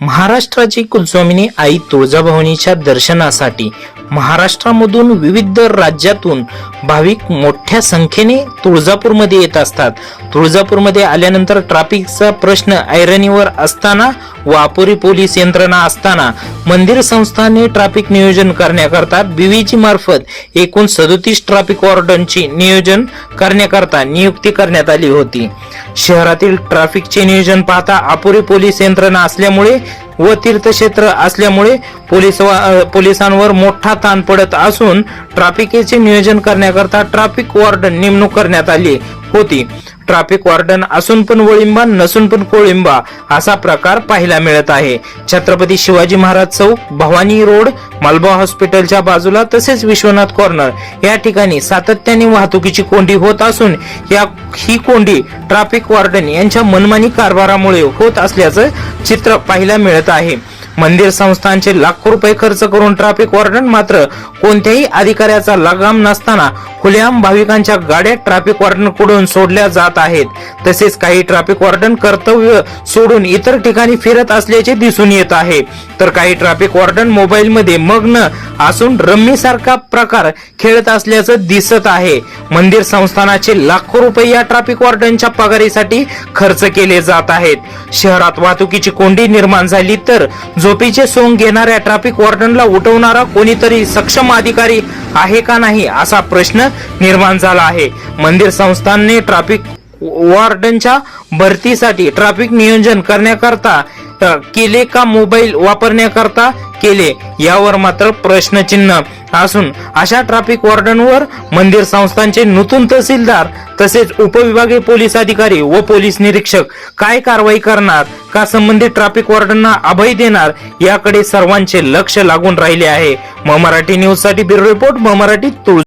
महाराष्ट्राची कुलस्वामिनी आई तुळजाभवानीच्या दर्शनासाठी महाराष्ट्रामधून विविध राज्यातून भाविक मोठ्या संख्येने तुळजापूरमध्ये येत असतात. तुळजापूरमध्ये आल्यानंतर ट्रॅफिकचा प्रश्न ऐरणीवर असताना वापुरी अपुरी पोलीस यंत्रणा असताना मंदिर संस्थाने ट्रॅफिक नियोजन करण्याकरता बीव्हीजी मार्फत एकूण सदोतीस ट्रॅफिक वॉर्डनची नियोजन करण्याकरता नियुक्ती करण्यात आली होती. शहरातील ट्रॅफिकचे नियोजन पाहता अपुरी पोलीस यंत्रणा असल्यामुळे व तीर्थक्षेत्र असल्यामुळे पोलीस पोलिसांवर मोठा ताण पडत असून ट्राफिकेचे नियोजन करण्याकरता ट्रॅफिक वॉर्डन नेमणूक करण्यात आली होती. ट्रॅफिक वॉर्डन असून पण वळिंबा नसून पण कोळिंबा असा प्रकार पाहायला मिळत आहे. छत्रपती शिवाजी महाराज चौक भवानी रोड मालबा हॉस्पिटलच्या बाजूला तसेच विश्वनाथ कॉर्नर. या ठिकाणी सातत्याने वाहतुकीची कोंडी होत असून या ही कोंडी ट्रॅफिक वॉर्डन यांच्या मनमानी कारभारामुळे होत असल्याचं चित्र पाहायला मिळत आहे. मंदिर संस्थांचे लाखो रुपये खर्च करून ट्रॅफिक वॉर्डन मात्र कोणत्याही अधिकाऱ्याचा लगाम नसताना खुलेआम भाविकांच्या गाड्या ट्रॅफिक वॉर्डनकडून सोडल्या जात आहेत. तसेच काही ट्रॅफिक वॉर्डन कर्तव्य सोडून इतर ठिकाणी फिरत असल्याचे दिसून येत आहे. तर काही ट्रॅफिक वॉर्डन मोबाईल मध्ये मग्न असून रम्मी सारखा प्रकार खेळत असल्याचं दिसत आहे. मंदिर संस्थानाचे लाखो रुपये या ट्रॅफिक वॉर्डनच्या पगारीसाठी खर्च केले जात आहेत. शहरात वाहतुकीची कोंडी निर्माण झाली तर झोपीचे सोंग घेणाऱ्या ट्रॅफिक वॉर्डनला उठवणारा कोणीतरी सक्षम अधिकारी आहे का नाही असा प्रश्न निर्माण झाला आहे. मंदिर संस्थांनी ट्रॅफिक वॉर्डनच्या भरतीसाठी ट्रॅफिक नियोजन करण्याकरता केले का मोबाईल वापरण्याकरता केले. यावर मात्र प्रश्नचिन्ह असून अशा ट्रॅफिक वॉर्डनवर मंदिर संस्थांचे नूतन तहसीलदार तसेच उपविभागीय पोलीस अधिकारी व पोलीस निरीक्षक काय कारवाई करणार का संबंधित ट्रॅफिक वॉर्डनना अभय देणार याकडे सर्वांचे लक्ष लागून राहिले आहे. म मराठी न्यूजसाठी ब्युरो रिपोर्ट म मराठी तुळ